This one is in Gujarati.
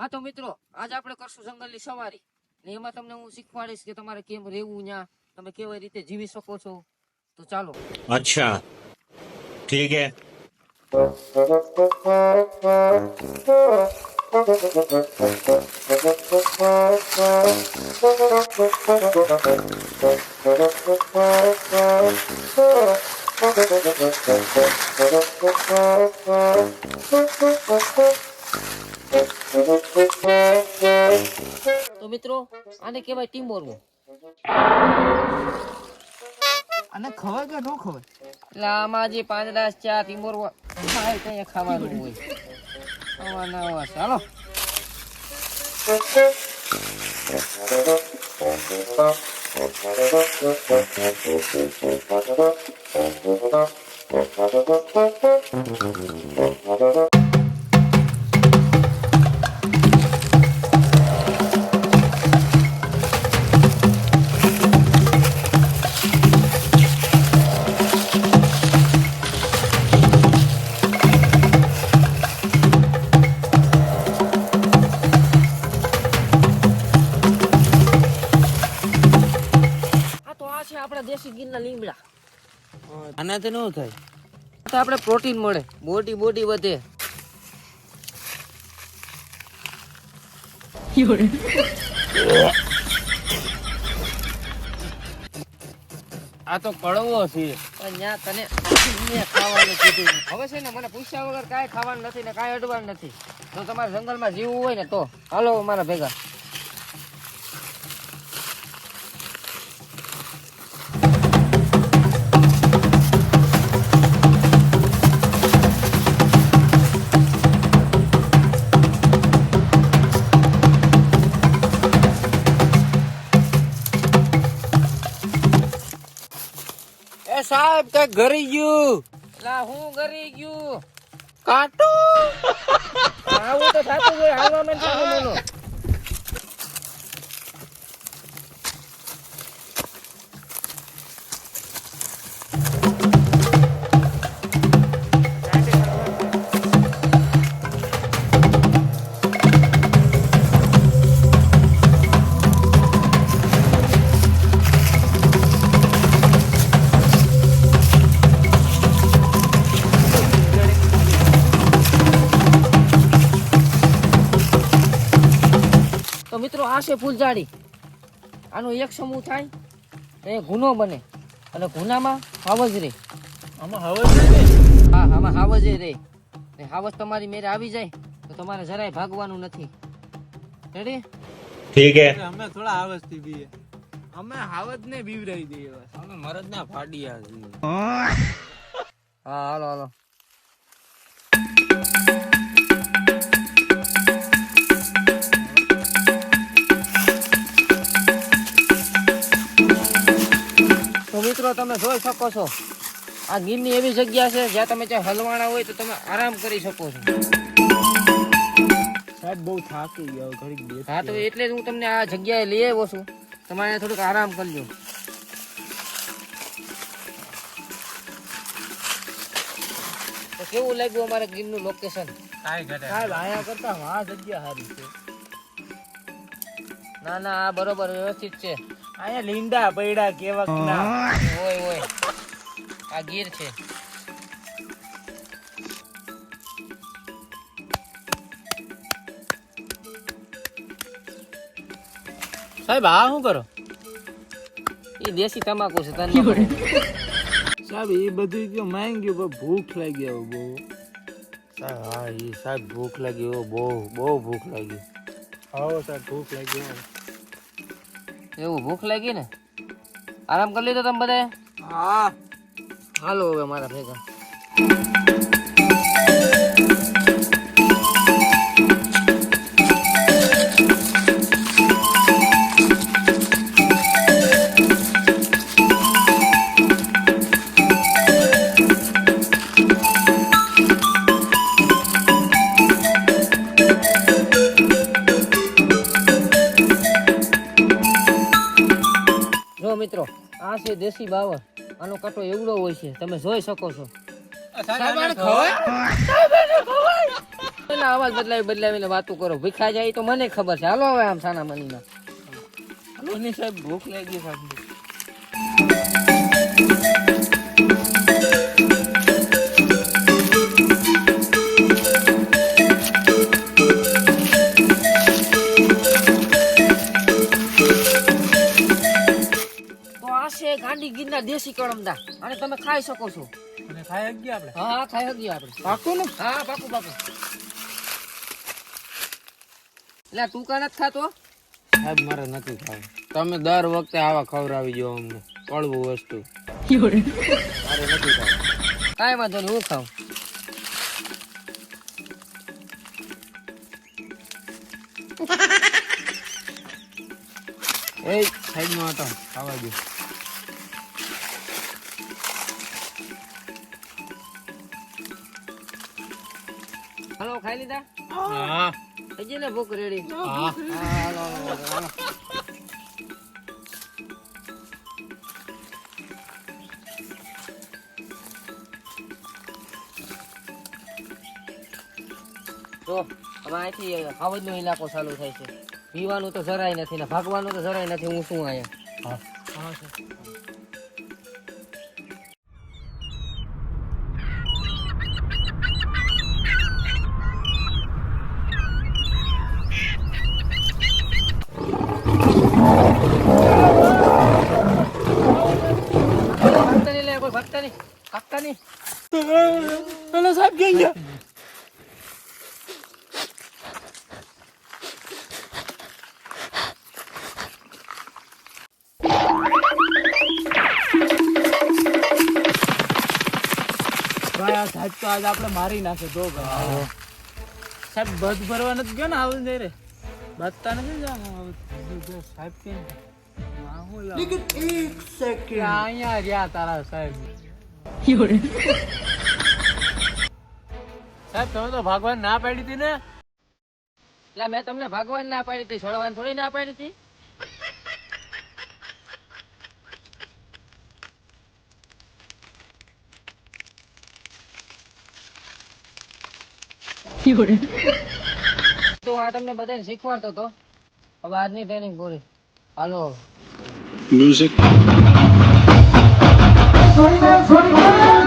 હા તો મિત્રો આજે આપણે કરશું જંગલની સવારી. ને એમાં તમને હું શીખવાડીશ કે તમારે કેમ રહેવું ત્યાં તમે કેવી રીતે જીવી શકો છો. તો ચાલો. અચ્છા. ઠીક હે. Thank તો મિત્રો આને કહેવાય ટીમ બોરવો અને ખવાય કે નો ખવાય? એટલે આમાં જે પાંદડા ચા ટીમ બોરવો ખાય કઈ ખાવાનું હોય. ખાવાના હોય. ચાલો Thank આ દેશી ગીરના લીમડા. આનાથી ન થાય. તો આપણે પ્રોટીન મળે. બોડી બોડી વધે. આ તો કડવો છે. પણ ત્યાં તને મેં ખાવાનું કીધું હવે છે ને મને પૂછ્યા વગર કાંઈ ખાવાનું નથી ને કાંઈ અડવાનું નથી. જો તમારે જંગલમાં જીવવું હોય ને તો. હાલો મારા ભેગા. સાહેબ કઈ ઘરી ગયું. લા હું ઘરી ગયું. કાટો. આવું તો થતું હોય હાલવા માંડ મિત્રો આ છે ફૂલઝાડી. આનો એક સમૂહ થાય એ ગુનો બને. અને ગુનામાં હાવજ રે. આમાં હાવજ હા આમાં હાવજ રે. ને હાવજ તમારી મેરે આવી જાય તો તમારે જરાય ભાગવાનું નથી. રેડી ઠીક હે. અમે થોડા હાવજથી બીએ. અમે હાવજ ને રહી દઈએ અમે મરદ ના ફાડિયા હા હાલો હાલો. મિત્રો તમે જોઈ શકો છો. આ ગીરની એવી જગ્યા છે જ્યાં તમે ત્યાં હલવાણા હોય તો તમે આરામ કરી શકો છો. સાહેબ બહુ થાકી ગયો ઘડીક બે હા તો એટલે જ હું તમને આ જગ્યાએ લઈ આવ્યો છું. તમારે થોડુંક આરામ કરજો તો કેવું લાગ્યું અમારે ગીરનું લોકેશન કાઈ સાહેબ આયા કરતા આ જગ્યા સારી છે. ના ના આ બરોબર વ્યવસ્થિત છે. આયા લીંડા પૈડા કેવા ના હોય હોય આ ગીર છે. સાહેબ આ શું કરો? એ દેશી તમાકુ છે તને ન ખબર. સાહેબ એ બધું કયો માંગ્યું પણ ભૂખ લાગી હવે બહુ. સાહેબ હા એ સાહેબ ભૂખ લાગી હવે બહુ બહુ ભૂખ લાગી. હા સાહેબ ભૂખ લાગી હવે. એવું ભૂખ લાગી ને? આરામ કરી લીધો તમે બધા હા. હાલો હવે મારા ભેગા. દેશી બાવર આનો કાંટો એવડો હોય છે. તમે જોઈ શકો છો. અવાજ બદલાવી બદલાવીને વાતો કરો. ભીખા જાય એ તો મને ખબર છે. હાલો હવે આમ સાના મનીમાં સાહેબ ભૂખ લાગી સાહેબ આ ગીરના દેશી કળમદા અને તમે ખાઈ શકો છો. અને ખાઈ ગયા આપણે? હા ખાઈ શકીએ આપણે. પાકું ને હા પાકું પાકું. એટલે તું કા નથી ખાતો? સાહેબ મારે નથી ખાવું. તમે દર વખતે આવા ખવડાવી જો અમને. કડવું વસ્તુ. મારે નથી ખાવું. કાંઈ વાંધો નહીં હું ખાઉં. એ સાઈડમાં હતો. ખાવા દો. હાલો ખાઈ લીધા? હા. હજી ને ભૂખ રેડી. હા. હા હાલો હાલો. તો હવે અહીંથી હાવજનો ઇલાકો ચાલુ થાય છે. પીવાનું તો જરાય નથી ને ભાગવાનું તો જરાય નથી હું શું અહીંયા? હા સર. આ સાહેબ તો આજ આપણે મારી નાખે જો ભાઈ. સાહેબ બધ ભરવા નથી ગયો ને આવું જઈ રે? બચતા નથી સાહેબ અહીંયા રહ્યા તારા સાહેબ. સાહેબ તમે તો ભગવાન ના પાડી હતી ને? એટલે મેં તમને ભગવાન ના પાડી હતી છોડવાની થોડી ના પાડી હતી. તો આ તમને બધાને શીખવાડતો હતો હવે આજની ટ્રેનિંગ પૂરી. હાલો. છોડી